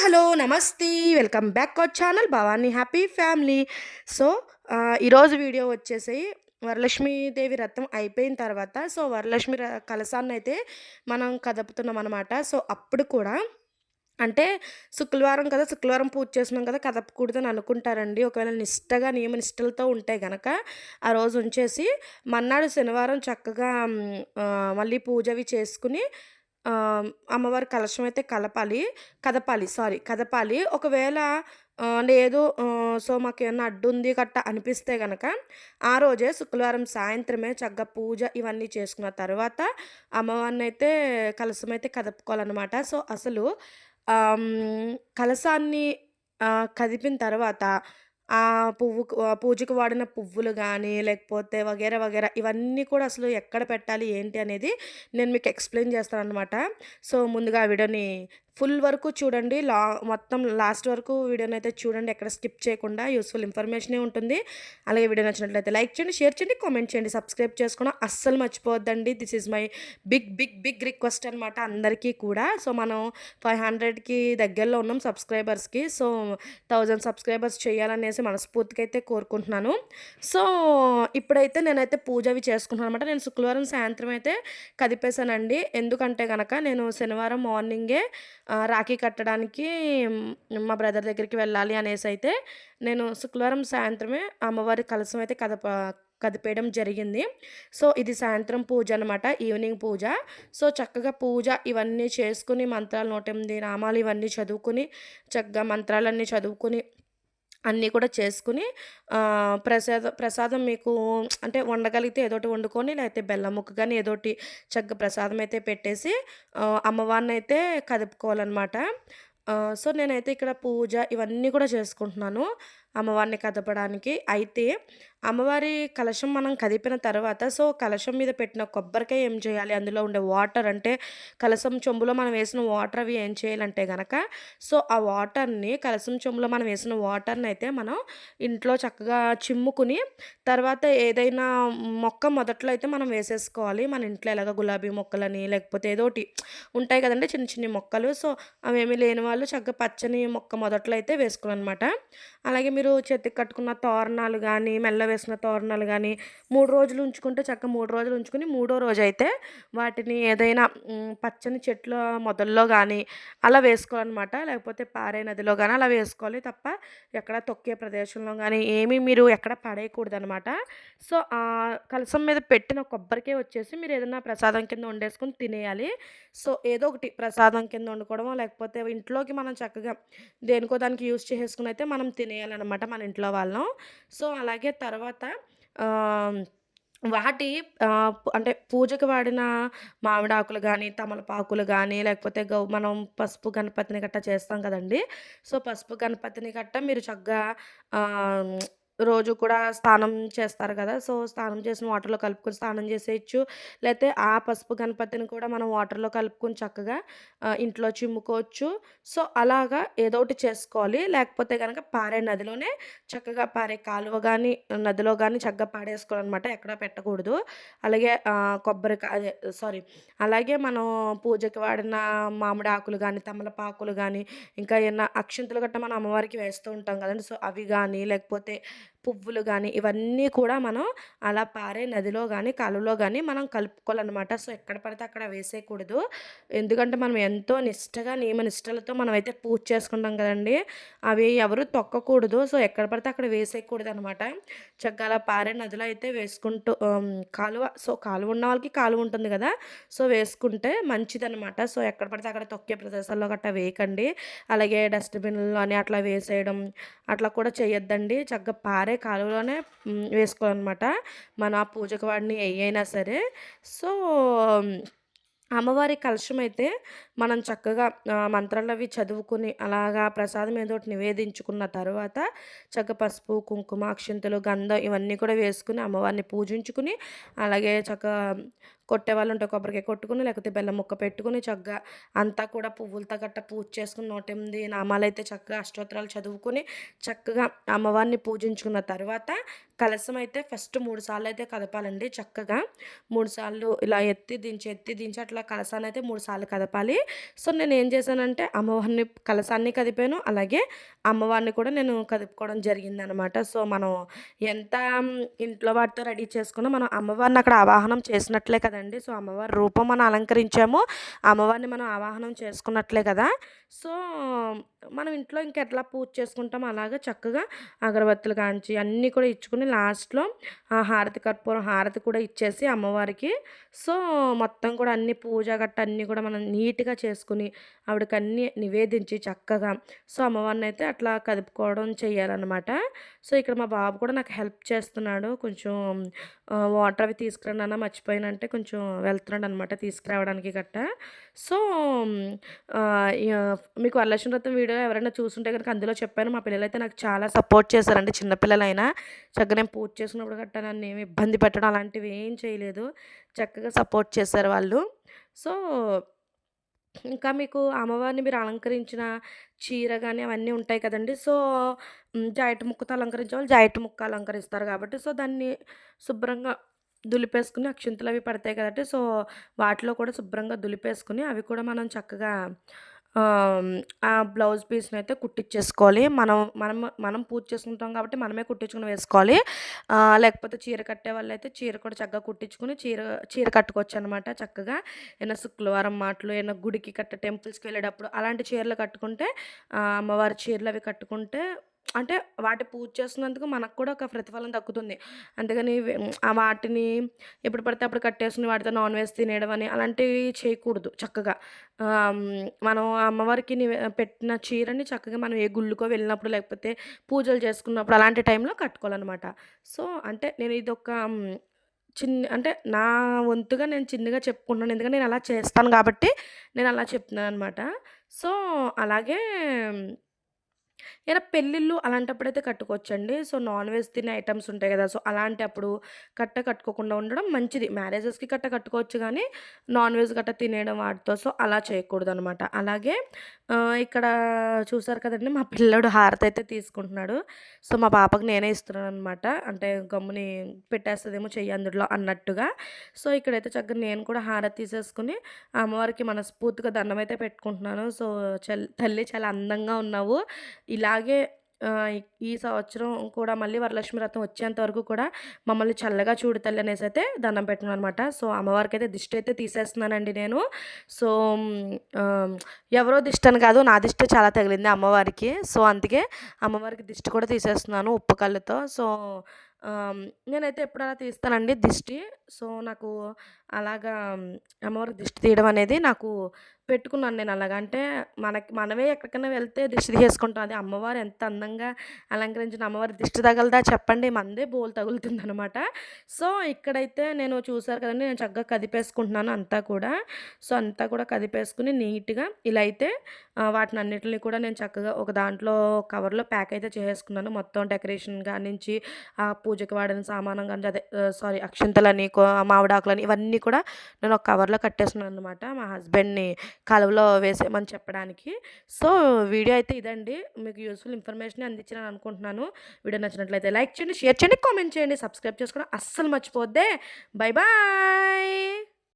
Hello నమస్తే. Welcome back our channel Bhavani happy family. So ఈరోజు video వచ్చేసి వరలక్ష్మీదేవి రథం అయిపోయిన తర్వాత సో వరలక్ష్మి ర- కలశాన్ని అయితే మనం కదుపుతున్నాం అనమాట సో అప్పుడు కూడా అంటే శుక్రవారం కదా శుక్రవారం పూజ చేసినాం కదా కదపకూడదని అనుకుంటారండి. ఒకవేళ నిష్టగా నియమ నిష్టలతో ఉంటే గనక ఆ రోజు ఉంచేసి మన్నాడు శనివారం చక్కగా మళ్ళీ పూజ అవి చేసుకుని అమ్మవారి కలశం అయితే కలపాలి కదపాలి సారీ కదపాలి. ఒకవేళ లేదు సో మాకు ఏమన్నా అడ్డుంది గట్ట అనిపిస్తే గనక ఆ రోజే శుక్రవారం సాయంత్రమే చక్కగా పూజ ఇవన్నీ చేసుకున్న తర్వాత అమ్మవారిని అయితే కలశం అయితే కదుపుకోవాలన్నమాట. సో అసలు కలసాన్ని కలశాన్ని కదిపిన తర్వాత ఆ పువ్వుకు పూజకు వాడిన పువ్వులు కానీ లేకపోతే వగేరా వగేరా ఇవన్నీ కూడా అసలు ఎక్కడ పెట్టాలి ఏంటి అనేది నేను మీకు ఎక్స్ప్లెయిన్ చేస్తాను అనమాట సో ముందుగా ఆ వీడియోని ఫుల్ వరకు చూడండి. లా మొత్తం లాస్ట్ వరకు వీడియోని అయితే చూడండి. ఎక్కడ స్కిప్ చేయకుండా యూస్ఫుల్ ఇన్ఫర్మేషనే ఉంటుంది. అలాగే వీడియో నచ్చినట్లయితే లైక్ చేయండి షేర్ చేయండి కామెంట్ చేయండి. సబ్స్క్రైబ్ చేసుకోవడం అస్సలు మర్చిపోవద్దండి. This is my big big big request అనమాట అందరికీ కూడా. సో మనం ఫైవ్ హండ్రెడ్కి దగ్గరలో ఉన్నాం సబ్స్క్రైబర్స్కి. సో థౌజండ్ సబ్స్క్రైబర్స్ చేయాలనేసి మనస్ఫూర్తిగా అయితే కోరుకుంటున్నాను. సో ఇప్పుడైతే నేనైతే పూజ అవి చేసుకుంటున్నాను అనమాట నేను శుక్రవారం సాయంత్రం అయితే కదిపేశానండి. ఎందుకంటే కనుక నేను శనివారం మార్నింగే రాఖీ కట్టడానికి మా బ్రదర్ దగ్గరికి వెళ్ళాలి అనేసి అయితే నేను శుక్రవారం సాయంత్రమే అమ్మవారి కలసం అయితే కదప కదిపేయడం జరిగింది. సో ఇది సాయంత్రం పూజ అనమాట ఈవినింగ్ పూజ. సో చక్కగా పూజ ఇవన్నీ చేసుకుని మంత్రాలు నూట ఎనిమిది నామాలు ఇవన్నీ చదువుకుని చక్కగా మంత్రాలన్నీ చదువుకుని అన్నీ కూడా చేసుకుని ప్రసాద ప్రసాదం మీకు అంటే వండగలిగితే ఏదోటి వండుకొని లేకపోతే బెల్లం ముక్క కానీ ఏదోటి చక్కగా ప్రసాదం అయితే పెట్టేసి అమ్మవారిని అయితే కదుపుకోవాలన్నమాట. సో నేనైతే ఇక్కడ పూజ ఇవన్నీ కూడా చేసుకుంటున్నాను అమ్మవారిని కదపడానికి. అయితే అమ్మవారి కలశం మనం కదిపిన తర్వాత సో కలశం మీద పెట్టిన కొబ్బరికాయ ఏం చేయాలి? అందులో ఉండే వాటర్ అంటే కలశం చెంబులో మనం వేసిన వాటర్ అవి ఏం చేయాలంటే కనుక సో ఆ వాటర్ని కలశం చెంబులో మనం వేసిన వాటర్ని అయితే మనం ఇంట్లో చక్కగా చిమ్ముకుని తర్వాత ఏదైనా మొక్క మొదట్లో అయితే మనం వేసేసుకోవాలి. మన ఇంట్లో ఎలాగ గులాబీ మొక్కలని లేకపోతే ఏదోటి ఉంటాయి కదండి చిన్న చిన్న మొక్కలు. సో అవేమీ లేని వాళ్ళు చక్కగా పచ్చని మొక్క మొదట్లో అయితే వేసుకోవాలన్నమాట. అలాగే మీరు చేతికి కట్టుకున్న తోరణాలు కానీ మెల్ల వేసిన తోరణాలు కానీ మూడు రోజులు ఉంచుకుంటే చక్కగా మూడు రోజులు ఉంచుకుని మూడో రోజు అయితే వాటిని ఏదైనా పచ్చని చెట్ల మొదల్లో కానీ అలా వేసుకోవాలన్నమాట. లేకపోతే పారే నదిలో కానీ అలా వేసుకోవాలి తప్ప ఎక్కడ తొక్కే ప్రదేశంలో కానీ ఏమీ మీరు ఎక్కడ పడేయకూడదనమాట సో ఆ కలసం మీద పెట్టిన కొబ్బరికే వచ్చేసి మీరు ఏదైనా ప్రసాదం కింద వండేసుకొని తినేయాలి. సో ఏదో ఒకటి ప్రసాదం కింద వండుకోవడమో లేకపోతే ఇంట్లోకి మనం చక్కగా దేనికో దానికి యూజ్ చేసుకుని అయితే మనం తినేయాలన్నమాట మన ఇంట్లో వాళ్ళం. సో అలాగే తర్వాత తర్వాత వాటి అంటే పూజకి వాడిన మామిడాకులు కానీ తమలపాకులు కానీ లేకపోతే గౌ మనం పసుపు గణపతిని గట్ట చేస్తాం కదండి. సో పసుపు గణపతిని గట్ట మీరు చక్కగా రోజు కూడా స్నానం చేస్తారు కదా! సో స్నానం చేసిన వాటర్లో కలుపుకొని స్నానం చేసేయచ్చు. లేకపోతే ఆ పసుపు గణపతిని కూడా మనం వాటర్లో కలుపుకొని చక్కగా ఇంట్లో చిమ్ముకోవచ్చు. సో అలాగా ఏదో ఒకటి చేసుకోవాలి. లేకపోతే కనుక పారే నదిలోనే చక్కగా పారే కాలువ కానీ నదిలో కానీ చక్కగా పాడేసుకోవాలన్నమాట. ఎక్కడ పెట్టకూడదు. అలాగే ఆ, కొబ్బరికాయ అదే సారీ అలాగే మనం పూజకి వాడిన మామిడి ఆకులు కానీ తమలపాకులు కానీ ఇంకా ఏమైనా అక్షింతలు గట్ట మనం అమ్మవారికి వేస్తూ ఉంటాం కదండి! సో అవి కానీ లేకపోతే పువ్వులు కానీ ఇవన్నీ కూడా మనం అలా పారే నదిలో కానీ కాలువలో కానీ మనం కలుపుకోవాలన్నమాట. సో ఎక్కడ పడితే అక్కడ వేసేయకూడదు. ఎందుకంటే మనం ఎంతో నిష్టగా నియమ నిష్టలతో మనం అయితే పూజ చేసుకుంటాం కదండి. అవి ఎవరు తొక్కకూడదు. సో ఎక్కడ పడితే అక్కడ వేసేయకూడదు అనమాట చక్కగా అలా పారే నదిలో అయితే వేసుకుంటూ కాలువ సో కాలువ ఉన్న వాళ్ళకి కాలువ ఉంటుంది కదా. సో వేసుకుంటే మంచిదనమాట సో ఎక్కడ పడితే అక్కడ తొక్కే ప్రదేశాల్లో గట్టా వేయకండి. అలాగే డస్ట్బిన్లో అని అట్లా వేసేయడం అట్లా కూడా చేయొద్దండి. చక్కగా పారే కాలువలోనే వేసుకోవాలన్నమాట. మన పూజకు వాడిని అయినా సరే. సో అమ్మవారి కలశం అయితే మనం చక్కగా మంత్రాలు అవి చదువుకుని అలాగా ప్రసాదం ఏదో ఒకటి నివేదించుకున్న తర్వాత చక్క పసుపు కుంకుమ అక్షింతలు గంధం ఇవన్నీ కూడా వేసుకుని అమ్మవారిని పూజించుకుని అలాగే చక్క కొట్టేవాళ్ళు ఉంటే కొబ్బరికాయ కొట్టుకుని లేకపోతే బెల్లం ముక్క పెట్టుకుని చక్కగా అంతా కూడా పువ్వులతో గట్ట పూజ చేసుకుని నూట ఎనిమిది నామాలైతే చక్కగా అష్టోత్తరాలు చదువుకొని చక్కగా అమ్మవారిని పూజించుకున్న తర్వాత కలసం అయితే ఫస్ట్ మూడు సార్లు అయితే కదపాలండి. చక్కగా మూడు సార్లు ఇలా ఎత్తి దించి ఎత్తి దించి అట్లా కలసాన్ని అయితే మూడు సార్లు కదపాలి. సో నేను ఏం చేశానంటే అమ్మవారిని కలసాన్ని కదిపాను. అలాగే అమ్మవారిని కూడా నేను కదుపుకోవడం జరిగింది అనమాట సో మనం ఎంత ఇంట్లో వాటితో రెడీ చేసుకున్నా మనం అమ్మవారిని అక్కడ ఆవాహనం చేసినట్లే కదండి. సో అమ్మవారి రూపం మనం అలంకరించాము. అమ్మవారిని మనం ఆవాహనం చేసుకున్నట్లే కదా. సో మనం ఇంట్లో ఇంకెట్లా పూజ చేసుకుంటాం అలాగే చక్కగా అగరబత్తులు కాంచి అన్నీ కూడా ఇచ్చుకుని లాస్ట్లో హారతి కర్పూరం హారతి కూడా ఇచ్చేసి అమ్మవారికి సో మొత్తం కూడా అన్ని పూజ గట్ట అన్నీ కూడా మనం నీట్గా చేసుకుని ఆవిడకి అన్నీ నివేదించి చక్కగా సో అమ్మవారిని అయితే అట్లా కదుపుకోవడం చేయాలన్నమాట సో ఇక్కడ మా బాబు కూడా నాకు హెల్ప్ చేస్తున్నాడు. కొంచెం వాటర్ అవి తీసుకురండి అన్న మర్చిపోయినంటే కొంచెం వెళ్తున్నాడు అనమాట తీసుకురావడానికి గట్ట. సో మీకు వరలక్ష్మి వ్రతం వీడియో ఎవరైనా చూసుంటే కనుక అందులో చెప్పాను. మా పిల్లలైతే నాకు చాలా సపోర్ట్ చేశారండి. చిన్నపిల్లలైనా చక్కగా నేను పూజ చేసినప్పుడు గట్ట నన్ను ఏమి ఇబ్బంది పెట్టడం అలాంటివి ఏం చేయలేదు. చక్కగా సపోర్ట్ చేశారు వాళ్ళు సో ఇంకా మీకు అమ్మవారిని మీరు అలంకరించిన చీర కానీ అవన్నీ ఉంటాయి కదండీ! సో, జాయిట్ ముక్కతో అలంకరించే వాళ్ళు జాయిట్ ముక్క అలంకరిస్తారు కాబట్టి సో, దాన్ని శుభ్రంగా దులిపేసుకుని అక్షింతలు అవి పడతాయి కదండీ! సో, వాటిలో కూడా శుభ్రంగా దులిపేసుకుని అవి కూడా మనం చక్కగా ఆ బ్లౌజ్ అయితే కుట్టించేసుకోవాలి మనం మనం మనం పూజ చేసుకుంటాం కాబట్టి మనమే కుట్టించుకుని వేసుకోవాలి. లేకపోతే చీర కట్టే వాళ్ళైతే చీర కూడా చక్కగా కుట్టించుకుని చీర చీర కట్టుకోవచ్చు అనమాట చక్కగా. ఏమైనా శుక్రవారం మాటలు, ఏమైనా గుడికి కట్ట టెంపుల్స్‌కి వెళ్ళేటప్పుడు అలాంటి చీరలు కట్టుకుంటే అమ్మవారి చీరలు అవి కట్టుకుంటే అంటే వాటి పూజ చేస్తున్నందుకు మనకు కూడా ఒక ప్రతిఫలం దక్కుతుంది. అందుకని వాటిని ఎప్పుడు పడితే అప్పుడు కట్టేసుకుని వాటితో నాన్ వెజ్ తినేయడం అని అలాంటివి చేయకూడదు చక్కగా. మనం అమ్మవారికి పెట్టిన చీరని చక్కగా మనం ఏ గుళ్ళుకో వెళ్ళినప్పుడు లేకపోతే పూజలు చేసుకున్నప్పుడు అలాంటి టైంలో కట్టుకోవాలనమాట. సో, అంటే నేను ఇదొక చిన్న అంటే నా వంతుగా నేను చిన్నగా చెప్పుకుంటున్నాను. ఎందుకంటే నేను అలా చేస్తాను కాబట్టి నేను అలా చెప్తున్నాను అనమాట సో, అలాగే ఏదైనా పెళ్ళిళ్ళు అలాంటప్పుడైతే కట్టుకోవచ్చండి. సో, నాన్ వెజ్ తినే ఐటెమ్స్ ఉంటాయి కదా! సో, అలాంటప్పుడు కట్ట కట్టుకోకుండా ఉండడం మంచిది. మ్యారేజెస్‌కి కట్ట కట్టుకోవచ్చు కానీ, నాన్ వెజ్ గట్ట తినేయడం వాటితో సో, అలా చేయకూడదు అనమాట అలాగే ఇక్కడ చూసారు కదండి మా పిల్లోడు హారతి అయితే తీసుకుంటున్నాడు. సో, మా పాపకి నేనే ఇస్తున్నాను అనమాట అంటే గమ్ముని పెట్టేస్తుందేమో చెయ్యి అందులో అన్నట్టుగా. సో, ఇక్కడైతే చక్కగా నేను కూడా హారతి తీసేసుకుని అమ్మవారికి మనస్ఫూర్తిగా దండం అయితే పెట్టుకుంటున్నాను. సో, చల్ తల్లి చాలా అందంగా ఉన్నావు. ఇలాగే ఈ సంవత్సరం కూడా మళ్ళీ వరలక్ష్మి వ్రతం వచ్చేంత వరకు కూడా మమ్మల్ని చల్లగా చూడు తల్లి అనేసి అయితే దండం పెట్టినాను అనమాట సో అమ్మవారికి అయితే దిష్టి అయితే తీసేస్తున్నానండి నేను. సో ఎవరో దిష్టి అని కాదు నా దిష్టి చాలా తగిలింది అమ్మవారికి. సో అందుకే అమ్మవారికి దిష్టి కూడా తీసేస్తున్నాను ఉప్పు కళ్ళుతో. సో నేనైతే ఎప్పుడు అలా తీస్తానండి దిష్టి. సో నాకు అలాగా అమ్మవారికి దిష్టి తీయడం అనేది నాకు పెట్టుకున్నాను నేను అలాగంటే అంటే మనకి మనమే ఎక్కడికైనా వెళ్తే దిష్టి తీసుకుంటాం అది అమ్మవారు ఎంత అందంగా అలంకరించిన అమ్మవారి దిష్టి తగలదా చెప్పండి. మందే బోల్ తగులుతుంది అనమాట సో ఇక్కడైతే నేను చూసారు కదండి నేను చక్కగా కదిపేసుకుంటున్నాను అంతా కూడా. సో అంతా కూడా కదిపేసుకుని నీట్గా ఇలా అయితే వాటిని అన్నిటిని కూడా నేను చక్కగా ఒక దాంట్లో కవర్లో ప్యాక్ అయితే చేసుకున్నాను మొత్తం డెకరేషన్ నుంచి ఆ పూజకి వాడిన సామానం కానీ అదే సారీ అక్షంతలని మామిడాకులని ఇవన్నీ కూడా నేను ఒక కవర్లో కట్టేస్తున్నాను అనమాట మా హస్బెండ్ని కలువలో వేసేయమని చెప్పడానికి. సో వీడియో అయితే ఇదండి. మీకు యూస్ఫుల్ ఇన్ఫర్మేషన్ అందించాలని అనుకుంటున్నాను. వీడియో నచ్చినట్లయితే లైక్ చేయండి షేర్ చేయండి కామెంట్ చేయండి సబ్స్క్రైబ్ చేసుకోవడం అస్సలు మర్చిపోద్దే. Bye bye!